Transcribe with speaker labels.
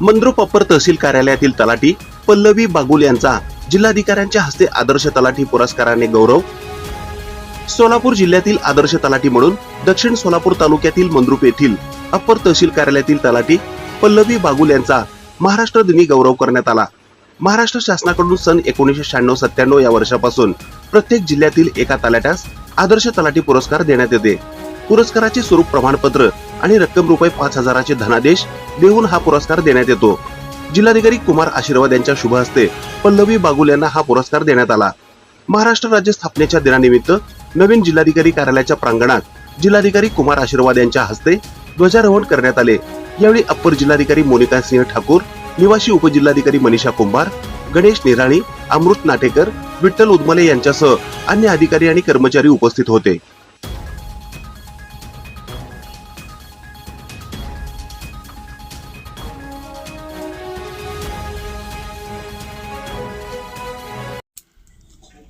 Speaker 1: Mandrup upper तहसील कार्यालयातील तलाठी पल्लवी बागुल यांचा जिल्हाधिकाऱ्यांच्या हस्ते आदर्श तलाठी पुरस्काराने गौरव. सोलापूर जिल्ह्यातील आदर्श तलाठी म्हणून दक्षिण सोलापूर तालुक्यातील मंद्रुप येथील अप्पर तहसील कार्यालयातील तलाठी पल्लवी बागुल यांचा महाराष्ट्र दिनी गौरव करण्यात आला. महाराष्ट्र शासनाकडून सन एकोणीसशे शहाण्णव सत्त्याण्णव या वर्षापासून प्रत्येक जिल्ह्यातील एका तलाट्यास आदर्श तलाठी पुरस्कार देण्यात येते. पुरस्काराचे स्वरूप प्रमाणपत्र आणि रक्कम रुपये पाच हजाराचे धनादेश देऊन हा पुरस्कार देण्यात येतो. जिल्हाधिकारी कुमार आशीर्वाद यांच्या शुभ हस्ते पल्लवी बागुल यांना हा पुरस्कार देण्यात आला. महाराष्ट्र राज्य स्थापनेच्या दिनानिमित्त नवीन जिल्हाधिकारी कार्यालयाच्या प्रांगणात जिल्हाधिकारी कुमार आशीर्वाद यांच्या हस्ते ध्वजारोहण करण्यात आले. यावेळी अप्पर जिल्हाधिकारी मोनिका सिंह ठाकूर निवासी उपजिल्हाधिकारी मनीषा कुंभार गणेश निराणी अमृत नाटेकर विठ्ठल उदमले यांच्यासह अन्य अधिकारी आणि कर्मचारी उपस्थित होते.